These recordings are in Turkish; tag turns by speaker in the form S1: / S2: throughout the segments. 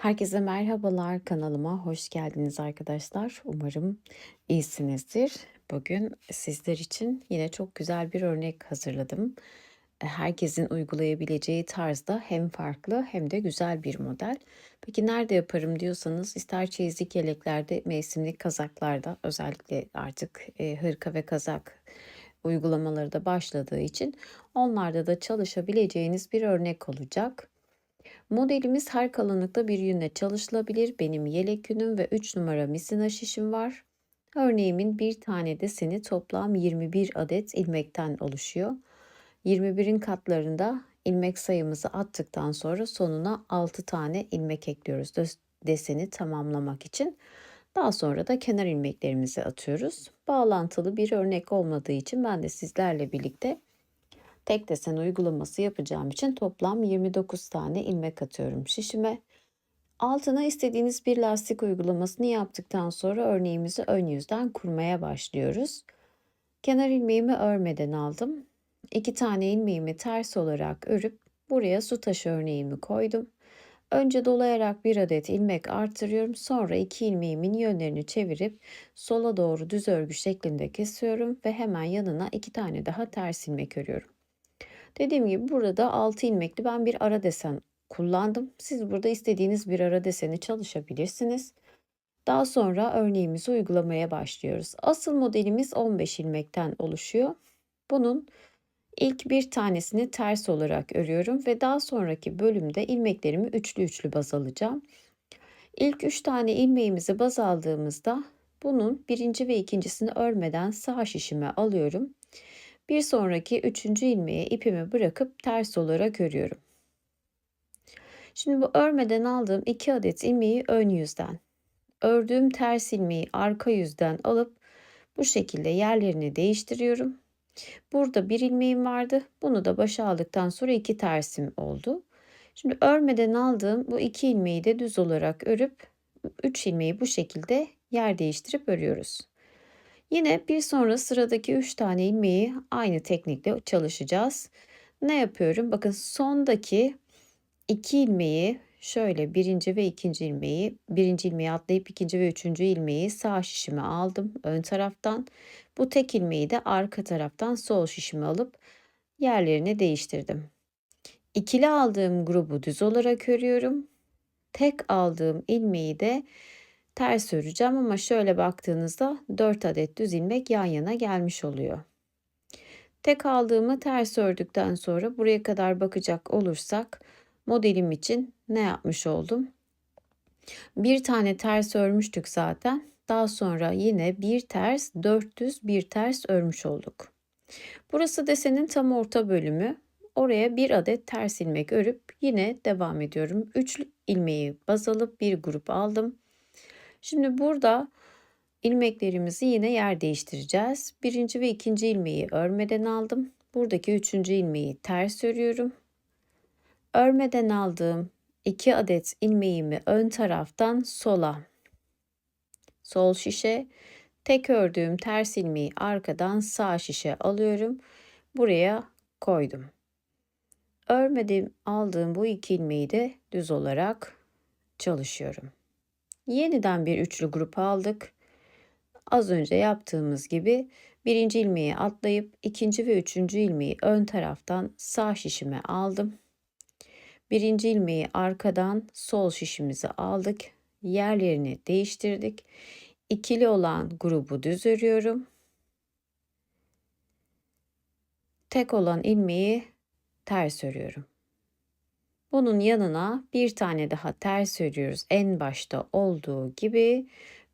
S1: Herkese merhabalar, kanalıma hoş geldiniz arkadaşlar. Umarım iyisinizdir. Bugün sizler için yine çok güzel bir örnek hazırladım. E, herkesin uygulayabileceği tarzda hem farklı hem de güzel bir model. Peki nerede yaparım diyorsanız ister çeyizlik yeleklerde, mevsimlik kazaklarda özellikle artık e, hırka ve kazak uygulamaları da başladığı için onlarda da çalışabileceğiniz bir örnek olacak. Modelimiz her kalınlıkta bir yünle çalışılabilir. Benim yelek yünüm ve 3 numara misina şişim var. Örneğimin bir tane deseni toplam 21 adet ilmekten oluşuyor. 21'in katlarında ilmek sayımızı attıktan sonra sonuna 6 tane ilmek ekliyoruz deseni tamamlamak için. Daha sonra da kenar ilmeklerimizi atıyoruz. Bağlantılı bir örnek olmadığı için ben de sizlerle birlikte tek desen uygulaması yapacağım için toplam 29 tane ilmek atıyorum şişime. Altına istediğiniz bir lastik uygulamasını yaptıktan sonra örneğimizi ön yüzden kurmaya başlıyoruz. Kenar ilmeğimi örmeden aldım. İki tane ilmeğimi ters olarak örüp buraya su taşı örneğimi koydum. Önce dolayarak bir adet ilmek artırıyorum. Sonra iki ilmeğimin yönlerini çevirip sola doğru düz örgü şeklinde kesiyorum ve hemen yanına iki tane daha ters ilmek örüyorum. Dediğim gibi burada da 6 ilmekli ben bir ara desen kullandım. Siz burada istediğiniz bir ara deseni çalışabilirsiniz. Daha sonra örneğimizi uygulamaya başlıyoruz. Asıl modelimiz 15 ilmekten oluşuyor. Bunun ilk bir tanesini ters olarak örüyorum ve daha sonraki bölümde ilmeklerimi üçlü üçlü baz alacağım. İlk 3 tane ilmeğimizi baz aldığımızda bunun birinci ve ikincisini örmeden sağ şişime alıyorum bir sonraki üçüncü ilmeğe ipimi bırakıp ters olarak örüyorum. Şimdi bu örmeden aldığım iki adet ilmeği ön yüzden, ördüğüm ters ilmeği arka yüzden alıp bu şekilde yerlerini değiştiriyorum. Burada bir ilmeğim vardı. Bunu da başa aldıktan sonra iki tersim oldu. Şimdi örmeden aldığım bu iki ilmeği de düz olarak örüp üç ilmeği bu şekilde yer değiştirip örüyoruz. Yine bir sonra sıradaki 3 tane ilmeği aynı teknikle çalışacağız. Ne yapıyorum? Bakın sondaki 2 ilmeği şöyle birinci ve ikinci ilmeği, birinci ilmeği atlayıp ikinci ve üçüncü ilmeği sağ şişime aldım ön taraftan. Bu tek ilmeği de arka taraftan sol şişime alıp yerlerini değiştirdim. İkili aldığım grubu düz olarak örüyorum. Tek aldığım ilmeği de ters öreceğim ama şöyle baktığınızda 4 adet düz ilmek yan yana gelmiş oluyor. Tek aldığımı ters ördükten sonra buraya kadar bakacak olursak modelim için ne yapmış oldum? Bir tane ters örmüştük zaten. Daha sonra yine bir ters, dört düz, bir ters örmüş olduk. Burası desenin tam orta bölümü. Oraya bir adet ters ilmek örüp yine devam ediyorum. Üç ilmeği baz alıp bir grup aldım. Şimdi burada ilmeklerimizi yine yer değiştireceğiz. Birinci ve ikinci ilmeği örmeden aldım. Buradaki üçüncü ilmeği ters örüyorum. Örmeden aldığım iki adet ilmeğimi ön taraftan sola, sol şişe, tek ördüğüm ters ilmeği arkadan sağ şişe alıyorum. Buraya koydum. Örmedim aldığım bu iki ilmeği de düz olarak çalışıyorum. Yeniden bir üçlü grup aldık. Az önce yaptığımız gibi birinci ilmeği atlayıp ikinci ve üçüncü ilmeği ön taraftan sağ şişime aldım. Birinci ilmeği arkadan sol şişimize aldık. Yerlerini değiştirdik. İkili olan grubu düz örüyorum. Tek olan ilmeği ters örüyorum. Bunun yanına bir tane daha ters örüyoruz en başta olduğu gibi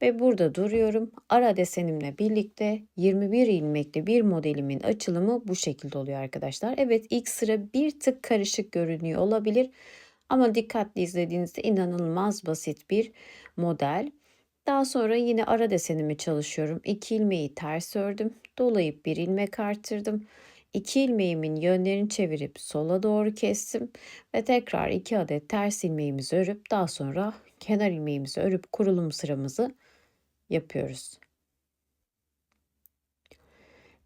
S1: ve burada duruyorum. Ara desenimle birlikte 21 ilmekli bir modelimin açılımı bu şekilde oluyor arkadaşlar. Evet ilk sıra bir tık karışık görünüyor olabilir ama dikkatli izlediğinizde inanılmaz basit bir model. Daha sonra yine ara desenimi çalışıyorum. 2 ilmeği ters ördüm. Dolayıp bir ilmek arttırdım. İki ilmeğimin yönlerini çevirip sola doğru kestim ve tekrar iki adet ters ilmeğimizi örüp daha sonra kenar ilmeğimizi örüp kurulum sıramızı yapıyoruz.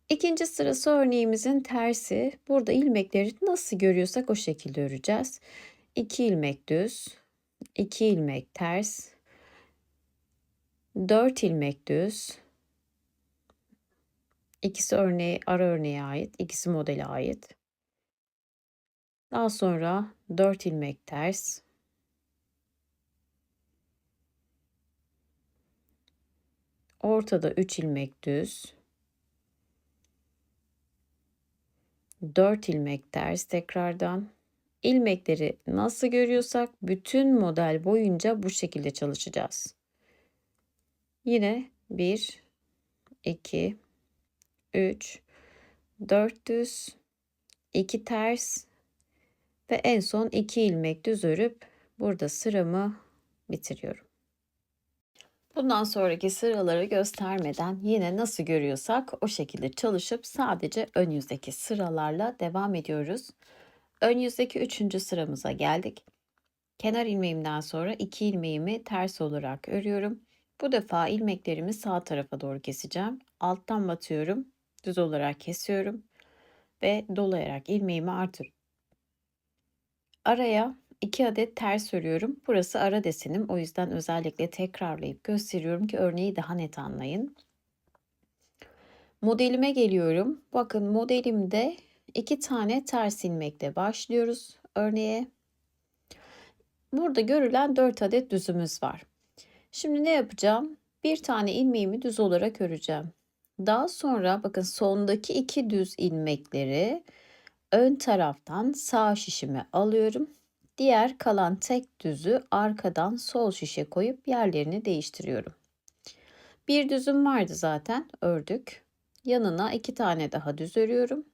S1: İkinci sırası örneğimizin tersi. Burada ilmekleri nasıl görüyorsak o şekilde öreceğiz. 2 ilmek düz, 2 ilmek ters, 4 ilmek düz. İkisi örneği ara örneğe ait, ikisi modele ait. Daha sonra 4 ilmek ters. Ortada 3 ilmek düz. 4 ilmek ters tekrardan. İlmekleri nasıl görüyorsak bütün model boyunca bu şekilde çalışacağız. Yine 1 2 3 4 düz 2 ters ve en son 2 ilmek düz örüp burada sıramı bitiriyorum. Bundan sonraki sıraları göstermeden yine nasıl görüyorsak o şekilde çalışıp sadece ön yüzdeki sıralarla devam ediyoruz. Ön yüzdeki üçüncü sıramıza geldik. Kenar ilmeğimden sonra iki ilmeğimi ters olarak örüyorum. Bu defa ilmeklerimi sağ tarafa doğru keseceğim. Alttan batıyorum, düz olarak kesiyorum ve dolayarak ilmeğimi artırıyorum. Araya 2 adet ters örüyorum. Burası ara desenim. O yüzden özellikle tekrarlayıp gösteriyorum ki örneği daha net anlayın. Modelime geliyorum. Bakın modelimde iki tane ters ilmekle başlıyoruz örneğe. Burada görülen 4 adet düzümüz var. Şimdi ne yapacağım? Bir tane ilmeğimi düz olarak öreceğim. Daha sonra bakın sondaki iki düz ilmekleri ön taraftan sağ şişime alıyorum. Diğer kalan tek düzü arkadan sol şişe koyup yerlerini değiştiriyorum. Bir düzüm vardı zaten ördük. Yanına iki tane daha düz örüyorum.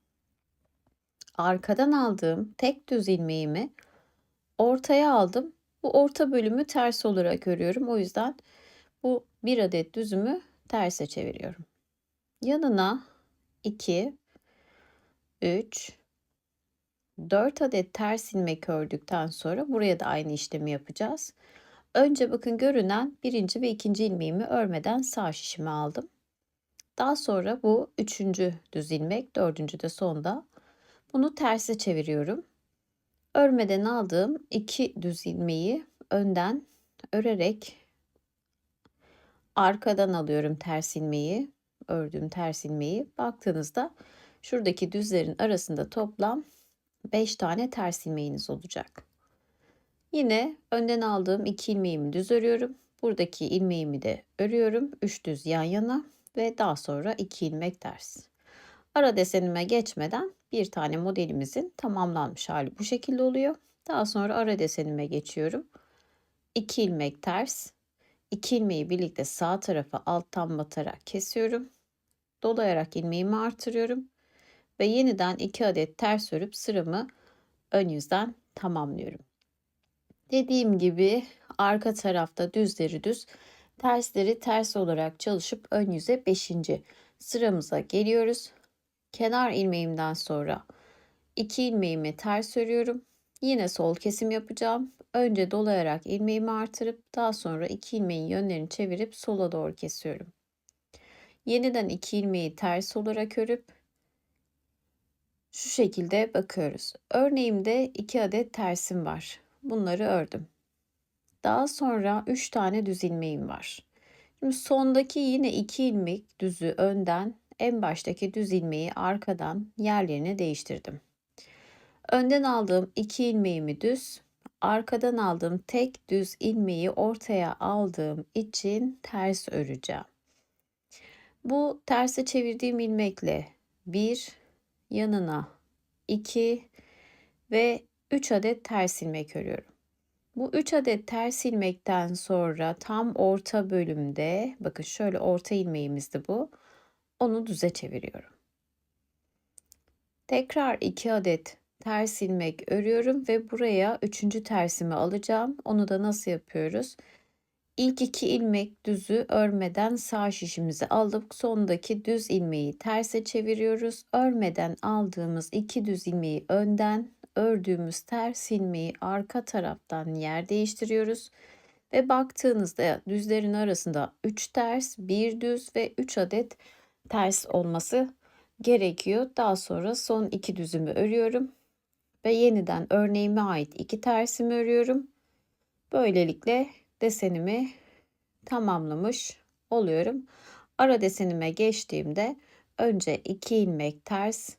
S1: Arkadan aldığım tek düz ilmeğimi ortaya aldım. Bu orta bölümü ters olarak örüyorum. O yüzden bu bir adet düzümü terse çeviriyorum. Yanına 2 3 4 adet ters ilmek ördükten sonra buraya da aynı işlemi yapacağız. Önce bakın görünen birinci ve ikinci ilmeğimi örmeden sağ şişime aldım. Daha sonra bu üçüncü düz ilmek, dördüncü de sonda. Bunu terse çeviriyorum. Örmeden aldığım iki düz ilmeği önden örerek arkadan alıyorum ters ilmeği, ördüğüm ters ilmeği. Baktığınızda şuradaki düzlerin arasında toplam 5 tane ters ilmeğiniz olacak. Yine önden aldığım 2 ilmeğimi düz örüyorum. Buradaki ilmeğimi de örüyorum. 3 düz yan yana ve daha sonra 2 ilmek ters. Ara desenime geçmeden bir tane modelimizin tamamlanmış hali bu şekilde oluyor. Daha sonra ara desenime geçiyorum. 2 ilmek ters. 2 ilmeği birlikte sağ tarafa alttan batarak kesiyorum. Dolayarak ilmeğimi artırıyorum ve yeniden 2 adet ters örüp sıramı ön yüzden tamamlıyorum. Dediğim gibi arka tarafta düzleri düz, tersleri ters olarak çalışıp ön yüze 5. sıramıza geliyoruz. Kenar ilmeğimden sonra 2 ilmeğimi ters örüyorum. Yine sol kesim yapacağım. Önce dolayarak ilmeğimi artırıp daha sonra 2 ilmeğin yönlerini çevirip sola doğru kesiyorum. Yeniden 2 ilmeği ters olarak örüp şu şekilde bakıyoruz. Örneğimde 2 adet tersim var. Bunları ördüm. Daha sonra 3 tane düz ilmeğim var. Şimdi sondaki yine 2 ilmek düzü önden, en baştaki düz ilmeği arkadan yerlerini değiştirdim. Önden aldığım 2 ilmeğimi düz, arkadan aldığım tek düz ilmeği ortaya aldığım için ters öreceğim. Bu terse çevirdiğim ilmekle 1 yanına 2 ve 3 adet ters ilmek örüyorum. Bu 3 adet ters ilmekten sonra tam orta bölümde bakın şöyle orta ilmeğimizdi bu. Onu düze çeviriyorum. Tekrar 2 adet ters ilmek örüyorum ve buraya 3. tersimi alacağım. Onu da nasıl yapıyoruz? İlk iki ilmek düzü örmeden sağ şişimizi alıp sondaki düz ilmeği terse çeviriyoruz. Örmeden aldığımız iki düz ilmeği önden, ördüğümüz ters ilmeği arka taraftan yer değiştiriyoruz. Ve baktığınızda düzlerin arasında 3 ters, 1 düz ve 3 adet ters olması gerekiyor. Daha sonra son iki düzümü örüyorum ve yeniden örneğime ait iki tersimi örüyorum Böylelikle desenimi tamamlamış oluyorum. Ara desenime geçtiğimde önce 2 ilmek ters,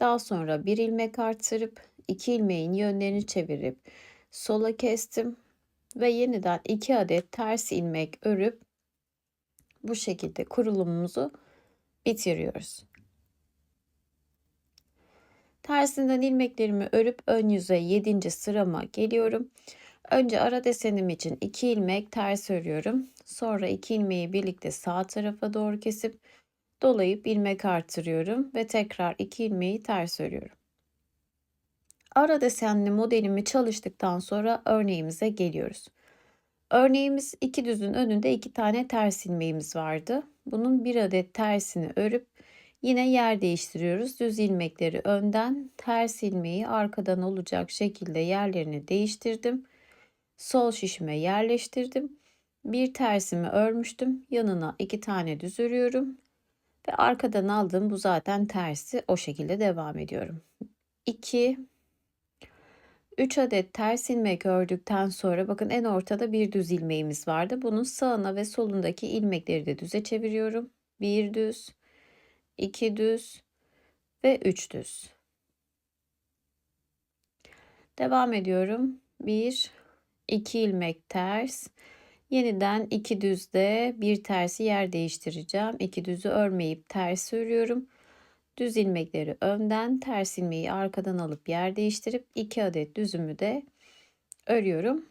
S1: daha sonra 1 ilmek artırıp 2 ilmeğin yönlerini çevirip sola kestim ve yeniden 2 adet ters ilmek örüp bu şekilde kurulumumuzu bitiriyoruz. Tersinden ilmeklerimi örüp ön yüze 7. sırama geliyorum. Önce ara desenim için 2 ilmek ters örüyorum. Sonra 2 ilmeği birlikte sağ tarafa doğru kesip dolayıp ilmek artırıyorum ve tekrar 2 ilmeği ters örüyorum. Ara desenli modelimi çalıştıktan sonra örneğimize geliyoruz. Örneğimiz iki düzün önünde iki tane ters ilmeğimiz vardı. Bunun bir adet tersini örüp yine yer değiştiriyoruz. Düz ilmekleri önden, ters ilmeği arkadan olacak şekilde yerlerini değiştirdim. Sol şişime yerleştirdim. Bir tersimi örmüştüm. Yanına iki tane düz örüyorum. Ve arkadan aldığım bu zaten tersi o şekilde devam ediyorum. 2 3 adet ters ilmek ördükten sonra bakın en ortada bir düz ilmeğimiz vardı. Bunun sağına ve solundaki ilmekleri de düze çeviriyorum. Bir düz, iki düz ve üç düz. Devam ediyorum. Bir, iki ilmek ters. Yeniden iki düzde bir tersi yer değiştireceğim. İki düzü örmeyip ters örüyorum. Düz ilmekleri önden, ters ilmeği arkadan alıp yer değiştirip 2 adet düzümü de örüyorum.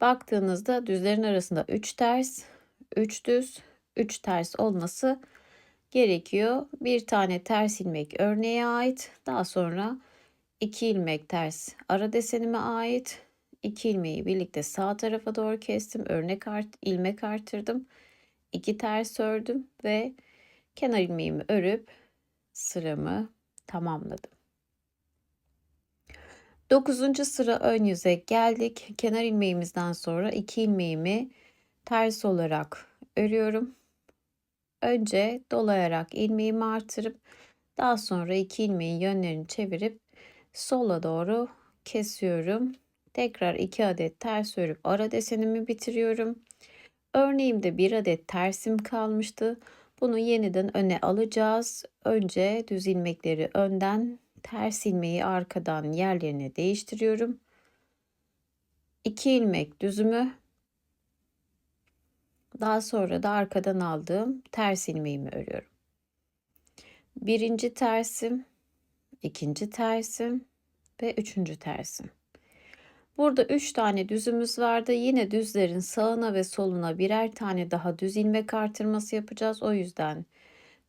S1: Baktığınızda düzlerin arasında 3 ters, 3 düz, 3 ters olması gerekiyor. Bir tane ters ilmek örneğe ait. Daha sonra 2 ilmek ters ara desenime ait. 2 ilmeği birlikte sağ tarafa doğru kestim. Örnek art, ilmek artırdım. 2 ters ördüm ve kenar ilmeğimi örüp sıramı tamamladım. 9. sıra ön yüze geldik. Kenar ilmeğimizden sonra 2 ilmeğimi ters olarak örüyorum. Önce dolayarak ilmeğimi artırıp daha sonra 2 ilmeğin yönlerini çevirip sola doğru kesiyorum. Tekrar 2 adet ters örüp ara desenimi bitiriyorum. Örneğimde bir adet tersim kalmıştı. Bunu yeniden öne alacağız. Önce düz ilmekleri önden, ters ilmeği arkadan yerlerini değiştiriyorum. 2 ilmek düzümü daha sonra da arkadan aldığım ters ilmeğimi örüyorum. Birinci tersim, ikinci tersim ve üçüncü tersim. Burada 3 tane düzümüz vardı. Yine düzlerin sağına ve soluna birer tane daha düz ilmek artırması yapacağız. O yüzden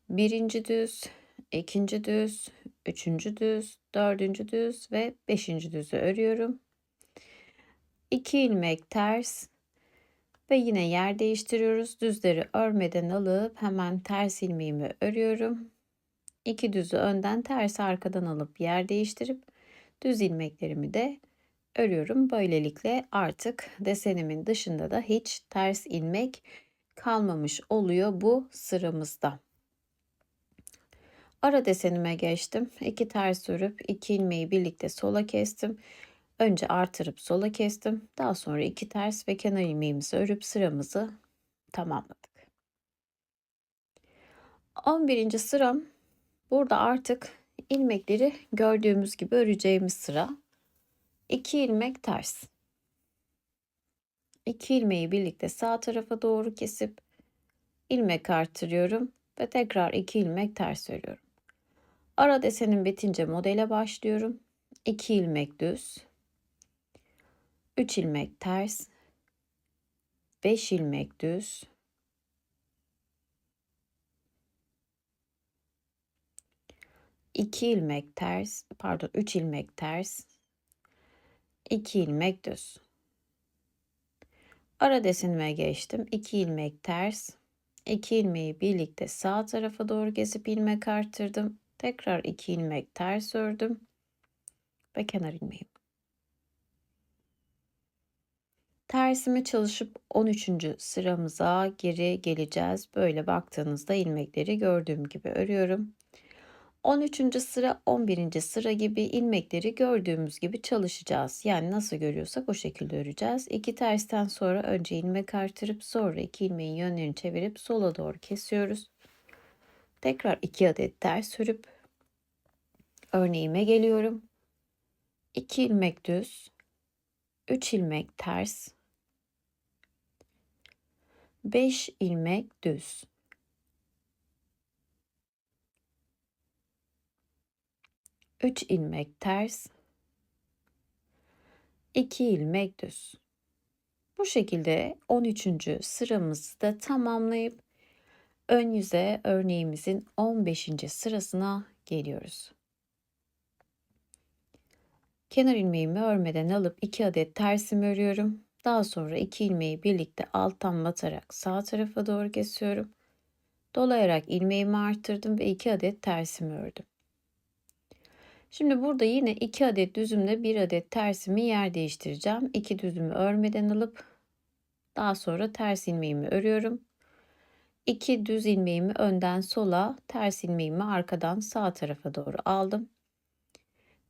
S1: birinci düz, ikinci düz, üçüncü düz, dördüncü düz ve beşinci düzü örüyorum. 2 ilmek ters ve yine yer değiştiriyoruz. Düzleri örmeden alıp hemen ters ilmeğimi örüyorum. 2 düzü önden ters arkadan alıp yer değiştirip düz ilmeklerimi de örüyorum. Böylelikle artık desenimin dışında da hiç ters ilmek kalmamış oluyor bu sıramızda. Ara desenime geçtim. 2 ters örüp 2 ilmeği birlikte sola kestim. Önce artırıp sola kestim. Daha sonra 2 ters ve kenar ilmeğimizi örüp sıramızı tamamladık. 11. sıram burada artık ilmekleri gördüğümüz gibi öreceğimiz sıra. 2 ilmek ters. 2 ilmeği birlikte sağ tarafa doğru kesip ilmek artırıyorum ve tekrar 2 ilmek ters örüyorum. Ara desenim bitince modele başlıyorum. 2 ilmek düz. 3 ilmek ters. 5 ilmek düz. 2 ilmek ters, pardon 3 ilmek ters, 2 ilmek düz. Ara desenime geçtim. 2 ilmek ters. 2 ilmeği birlikte sağ tarafa doğru kesip ilmek arttırdım. Tekrar 2 ilmek ters ördüm ve kenar ilmeğim. Tersimi çalışıp 13. sıramıza geri geleceğiz. Böyle baktığınızda ilmekleri gördüğüm gibi örüyorum. 13. sıra 11. sıra gibi ilmekleri gördüğümüz gibi çalışacağız. Yani nasıl görüyorsak o şekilde öreceğiz. İki tersten sonra önce ilmek artırıp sonra iki ilmeğin yönlerini çevirip sola doğru kesiyoruz. Tekrar iki adet ters örüp örneğime geliyorum. 2 ilmek düz, 3 ilmek ters, 5 ilmek düz. 3 ilmek ters, 2 ilmek düz. Bu şekilde 13. sıramızı da tamamlayıp ön yüze örneğimizin 15. sırasına geliyoruz. Kenar ilmeğimi örmeden alıp 2 adet tersimi örüyorum. Daha sonra 2 ilmeği birlikte alttan batarak sağ tarafa doğru kesiyorum. Dolayarak ilmeğimi arttırdım ve 2 adet tersimi ördüm. Şimdi burada yine 2 adet düzümle 1 adet tersimi yer değiştireceğim. 2 düzümü örmeden alıp daha sonra ters ilmeğimi örüyorum. 2 düz ilmeğimi önden sola, ters ilmeğimi arkadan sağ tarafa doğru aldım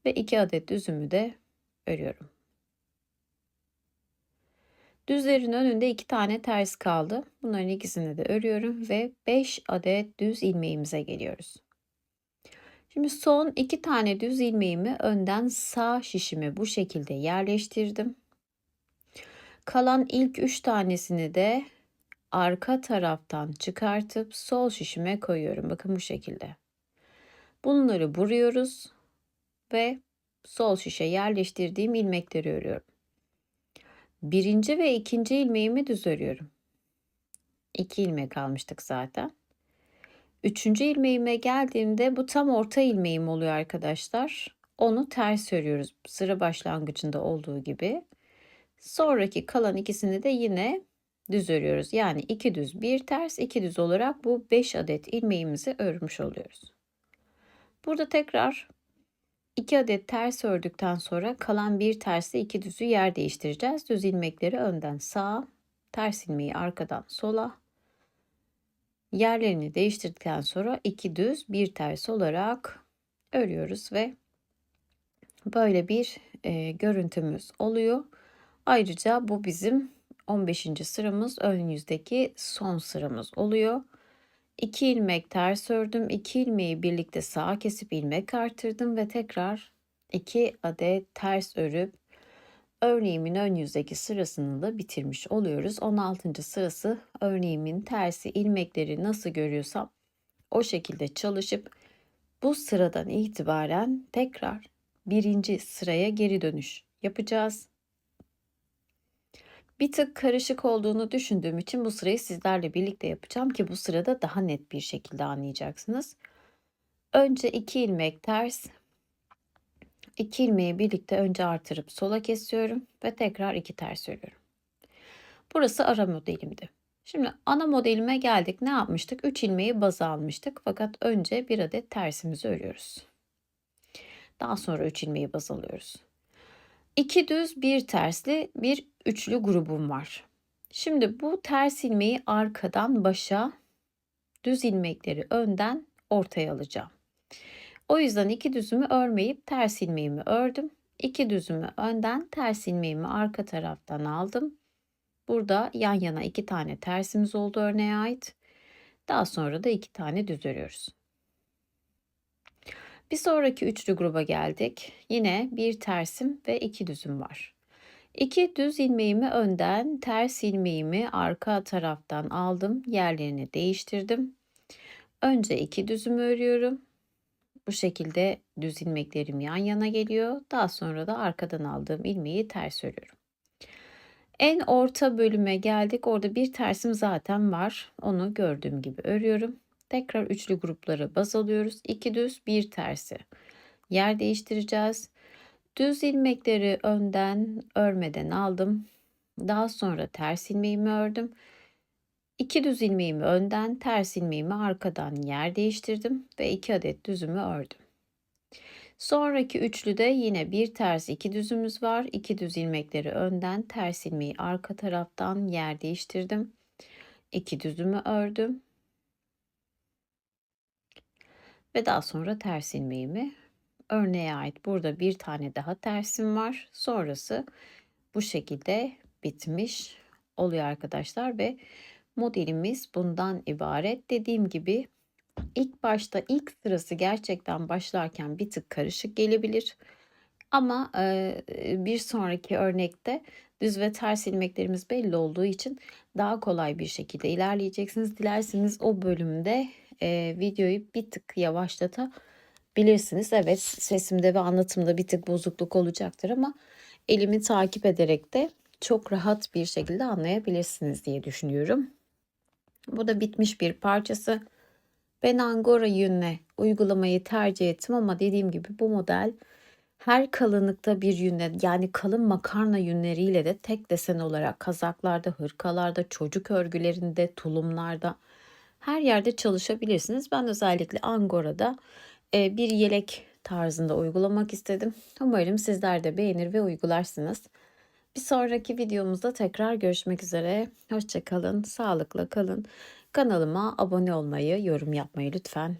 S1: ve 2 adet düzümü de örüyorum. Düzlerin önünde 2 tane ters kaldı. Bunların ikisini de örüyorum ve 5 adet düz ilmeğimize geliyoruz. Şimdi son 2 tane düz ilmeğimi önden sağ şişime bu şekilde yerleştirdim. Kalan ilk 3 tanesini de arka taraftan çıkartıp sol şişime koyuyorum. Bakın bu şekilde. Bunları vuruyoruz ve sol şişe yerleştirdiğim ilmekleri örüyorum. Birinci ve ikinci ilmeğimi düz örüyorum. İki ilmek almıştık zaten. Üçüncü ilmeğime geldiğimde bu tam orta ilmeğim oluyor arkadaşlar. Onu ters örüyoruz sıra başlangıcında olduğu gibi. Sonraki kalan ikisini de yine düz örüyoruz. Yani iki düz bir ters iki düz olarak bu 5 adet ilmeğimizi örmüş oluyoruz. Burada tekrar 2 adet ters ördükten sonra kalan bir tersle iki düzü yer değiştireceğiz. Düz ilmekleri önden sağa, ters ilmeği arkadan sola. Yerlerini değiştirdikten sonra iki düz bir ters olarak örüyoruz ve böyle bir e, görüntümüz oluyor. Ayrıca bu bizim 15. sıramız ön yüzdeki son sıramız oluyor. 2 ilmek ters ördüm. 2 ilmeği birlikte sağa kesip ilmek artırdım ve tekrar 2 adet ters örüp örneğimin ön yüzdeki sırasını da bitirmiş oluyoruz. 16. sırası örneğimin tersi ilmekleri nasıl görüyorsam o şekilde çalışıp bu sıradan itibaren tekrar birinci sıraya geri dönüş yapacağız. Bir tık karışık olduğunu düşündüğüm için bu sırayı sizlerle birlikte yapacağım ki bu sırada daha net bir şekilde anlayacaksınız. Önce 2 ilmek ters, 2 ilmeği birlikte önce artırıp sola kesiyorum ve tekrar 2 ters örüyorum. Burası ara modelimdi. Şimdi ana modelime geldik. Ne yapmıştık? 3 ilmeği baza almıştık. Fakat önce bir adet tersimizi örüyoruz. Daha sonra 3 ilmeği baz alıyoruz. 2 düz, bir tersli, bir üçlü grubum var. Şimdi bu ters ilmeği arkadan başa, düz ilmekleri önden ortaya alacağım. O yüzden iki düzümü örmeyip ters ilmeğimi ördüm. İki düzümü önden, ters ilmeğimi arka taraftan aldım. Burada yan yana iki tane tersimiz oldu örneğe ait. Daha sonra da iki tane düz örüyoruz. Bir sonraki üçlü gruba geldik. Yine bir tersim ve iki düzüm var. İki düz ilmeğimi önden, ters ilmeğimi arka taraftan aldım. Yerlerini değiştirdim. Önce iki düzümü örüyorum. Bu şekilde düz ilmeklerim yan yana geliyor. Daha sonra da arkadan aldığım ilmeği ters örüyorum. En orta bölüme geldik. Orada bir tersim zaten var. Onu gördüğüm gibi örüyorum. Tekrar üçlü grupları baz alıyoruz. İki düz, bir tersi. Yer değiştireceğiz. Düz ilmekleri önden örmeden aldım. Daha sonra ters ilmeğimi ördüm. İki düz ilmeğimi önden, ters ilmeğimi arkadan yer değiştirdim ve iki adet düzümü ördüm. Sonraki üçlüde yine bir ters iki düzümüz var. İki düz ilmekleri önden, ters ilmeği arka taraftan yer değiştirdim. İki düzümü ördüm. ve daha sonra ters ilmeğimi örneğe ait burada bir tane daha tersim var. Sonrası bu şekilde bitmiş oluyor arkadaşlar ve modelimiz bundan ibaret. Dediğim gibi ilk başta ilk sırası gerçekten başlarken bir tık karışık gelebilir. Ama e, bir sonraki örnekte düz ve ters ilmeklerimiz belli olduğu için daha kolay bir şekilde ilerleyeceksiniz. Dilerseniz o bölümde e, videoyu bir tık yavaşlatabilirsiniz. Evet sesimde ve anlatımda bir tık bozukluk olacaktır ama elimi takip ederek de çok rahat bir şekilde anlayabilirsiniz diye düşünüyorum. Bu da bitmiş bir parçası. Ben Angora yünle uygulamayı tercih ettim ama dediğim gibi bu model her kalınlıkta bir yünle yani kalın makarna yünleriyle de tek desen olarak kazaklarda, hırkalarda, çocuk örgülerinde, tulumlarda her yerde çalışabilirsiniz. Ben özellikle Angora'da e, bir yelek tarzında uygulamak istedim. Umarım sizler de beğenir ve uygularsınız. Bir sonraki videomuzda tekrar görüşmek üzere. Hoşçakalın, sağlıkla kalın. Kanalıma abone olmayı, yorum yapmayı lütfen